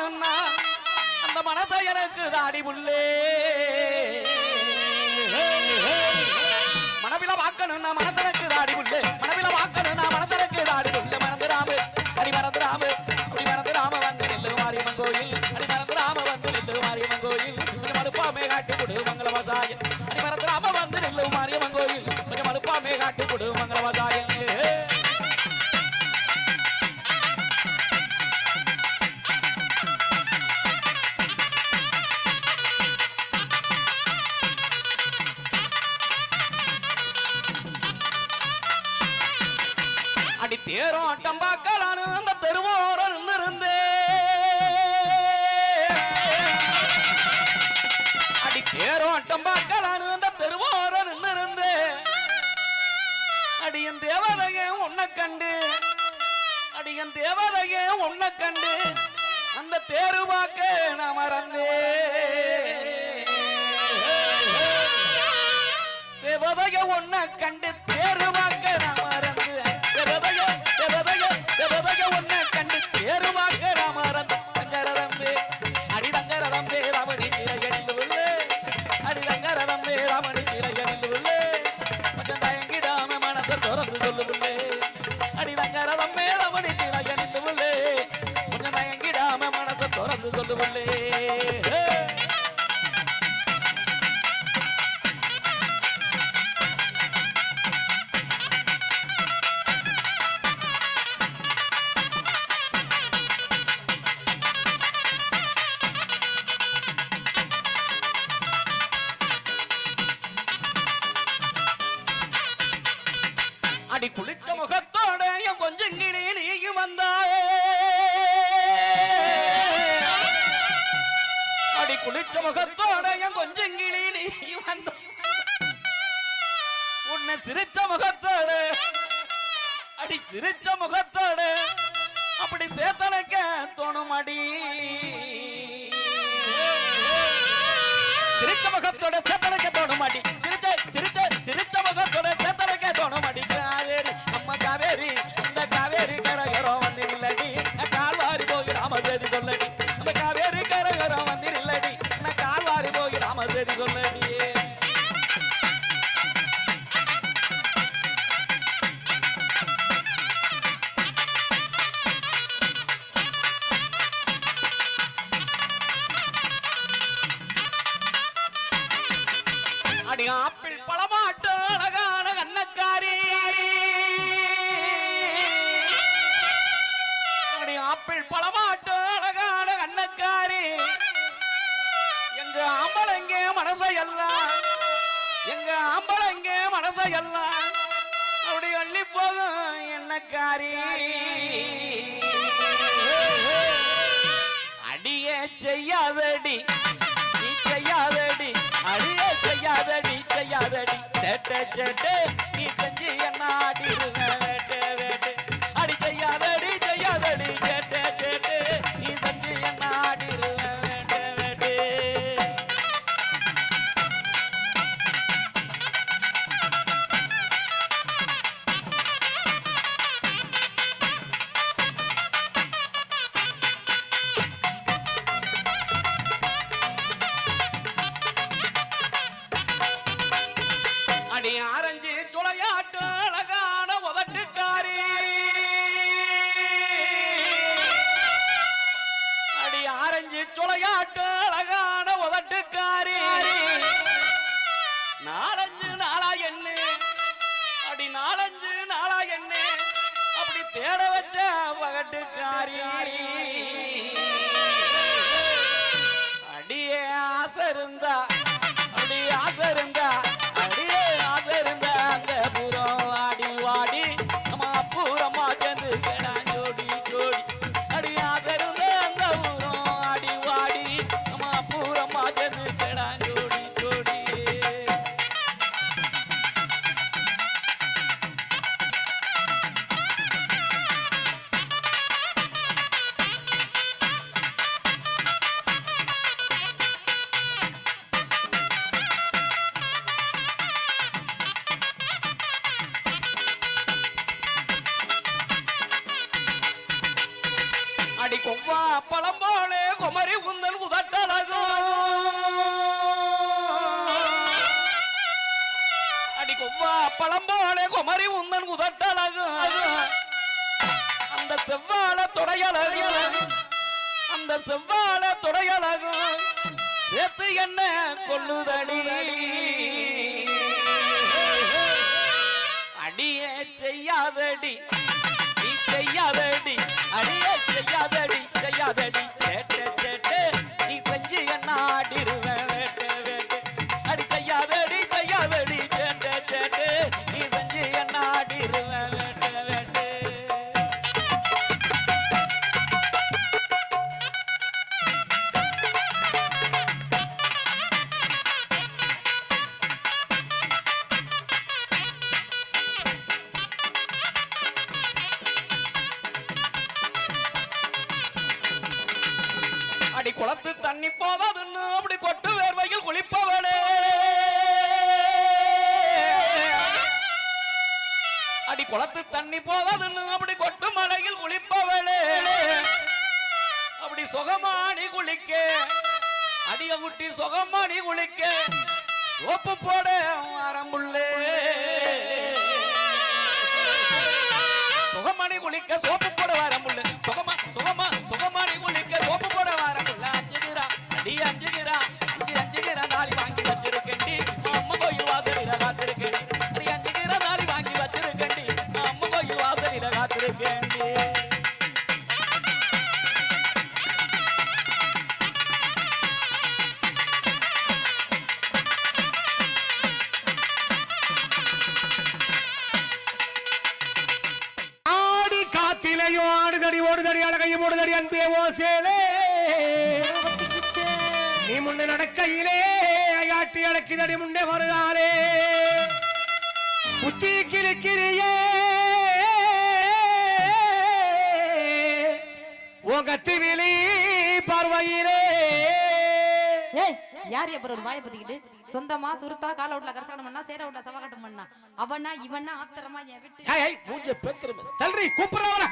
மனவிலா அந்த மனசை எனக்கு தாடி புள்ளே மனவில வாக்கணும்னா மனசனுக்கு தாடி புள்ளே மனவில வாக்கணும்னா மனசனுக்கு தாடி புள்ளே மறந்துடாம அடி மறந்துடாம. அப்படி மறந்துடாம வந்து நெல்லு மாரியம்மன் கோயில். அடி மறந்துடாம வந்து நெல்லு மாரியம்மன் கோயில். மறுப்பாமே காட்டி கொடு மங்களவசாயம் அடி மறந்துடாம வந்து நெல்லு மாரியம்மன் கோயில். பார்க்கலான்னு அந்த தெருவோரம் இருந்தே அடி பேரோட்டம் பார்க்கலான்னு அந்த தெருவோரம் இருந்தே அடியன் தேவதையே உன்னை கண்டு அடியன் தேவதையே உன்னை கண்டு அந்த தேரு பார்க்க நான் மறந்தே. தேவதைய ஒன்ன கண்டு তোর அடி குளிச்ச முகத்தோட என் கொஞ்சம் கிணி நீயும் வந்தாயே. அடி குளிச்ச முகத்தோட என் கொஞ்சம் கிளி நீ வந்த. உன்னை சிரிச்ச முகத்தோட அடி சிரிச்ச முகத்தோட அப்படி சேத்தனைக்க தோணும் அடி. சிரிச்ச முகத்தோட சேத்தனைக்க தோணும் அடி. சிரிச்ச சிரிச்ச சிரிச்ச முகத்தோட சேத்தனைக்க தோணும் அடி. அடி ஆப்பிள் பழமாட்டு அழகான கண்ணக்காரி அடி ஆப்பிள் பழமாட்டு அழகான கண்ணக்காரி எங்க ஆம்பளைங்க மனசையெல்லாம் எங்க ஆம்பளைங்க மனசையெல்லாம் அப்படி அள்ளி போகும் என்னக்காரி அடியே செய்யாதடி. செய்யாதடி செய்யாதடி சேட்ட நீ செஞ்சு என்ன ஆடிருங்க உதட்டு அழகான உதட்டுக்காரி. நாலஞ்சு நாளா என்ன அப்படி நாலஞ்சு நாளா என்ன அப்படி தேட வச்ச பகட்டுக்காரி கொவ்வா பழம் போலே குமரி உந்தல் உதட்டழகும் அடி கொவ்வா பழம் போலே குமரி உந்தன் உதட்டழகும் அந்த செவ்வாழ தொடையழகு. அந்த செவ்வாழ தொடையழகும் சேர்த்து என்ன கொல்லுதடி அடியே செய்யாதடி. செய்யாதடி. அடியே செய்யாதடி செய்யாதடி. சேட்டே சேட்டே தண்ணி போதாதுன்னு அப்படி கொட்டு வேர்வையில் குளிப்பவளே. அடி குளத்து தண்ணி போதாதுன்னு அப்படி கொட்டு மலையில் குளிப்பவளே. அப்படி சுகமாடி குளிக்க அடிய குட்டி சுகமாடி குளிக்க ஒப்பு போட ஆரம்புள்ளே சுகமணி குளிக்க சோப்பு போட வரம்புள்ள சுகமா சுகமா சுகமணி குளிக்க சோப்பு அஞ்சுகிறா அடி அஞ்சு அஞ்சுகிறா நாளி வாங்கி வச்சிருக்கேன்டி அம்மா கோயில் வாசலில காத்திருக்கேன். அடி அஞ்சுகிறா நாளி வாங்கி வச்சிருக்கேன்டி அம்மா கோயில் வாசலில காத்திருக்கேன்டி. காத்திலையும் ஆடுதடி ஓடுதடி அழகையும் ஓடுதடி அன்பே ஓ சேலே. நீ முன்ன நடக்கையிலே ஐயாட்டி அடக்கிதடி முன்னே வருகாலே. புத்தி கிழிக்கிறியே உன் கத்தி விழி பார்வையிலே. ஏய் யார் அப்புறம் ஒரு வாயை பத்திக்கிட்டு? சொந்தமா சுருத்தா கால விட்ல கரசாடம் பண்ணா சேர விட்ல சவகாட்டம் பண்ணா. அவனா இவனா ஆத்திரமா என் விட்டு மூஞ்ச பெத்துருமே தல்றி கூப்பிடுறவன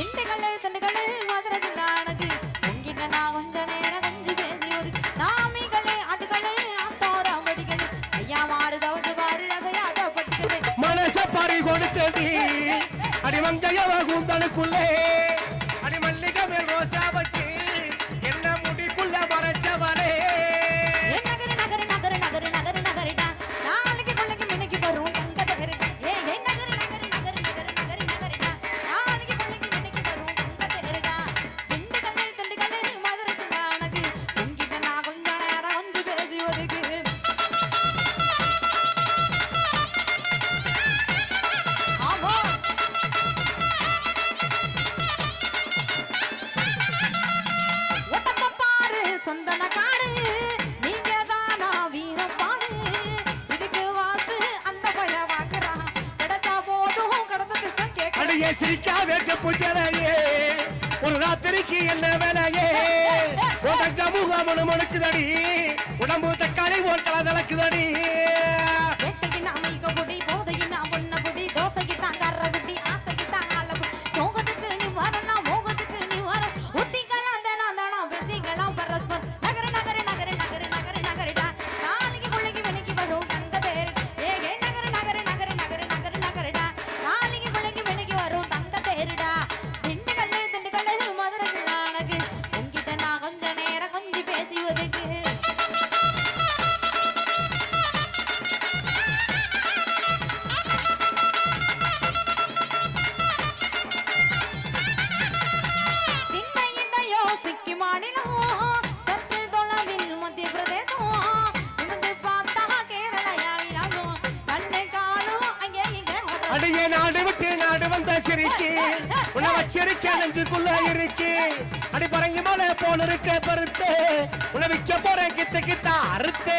திண்டுக்கல்லு, திண்டுக்கல்லு, மதுரை ஜில்லா உங்கிட்ட நான் கொஞ்ச நேரம் கொஞ்சி பேசி ஒதுக்கி. நாமிகளே, ஆட்டுகளே, ஆட்டோரம் வெடிகளே. ஐயா மாறு பாரு பட்டுகளே மனச பறி கொடுத்தடி அடிமங்கையவ கூந்தலுக்குள்ளே பிடிக்காத செப்பு செலையே. ஒரு ராத்திரிக்கு என்ன வேலையே? உதக்க முகம் முணுக்குதடி உடம்பு தக்காளி ஓட்டல தளக்குதடி செருக்க நெஞ்சுக்குள்ள இருக்கு. அடி பரங்கி போல இருக்க பருத்து உணவிக்க போற கித்து கித்தா அறுத்து.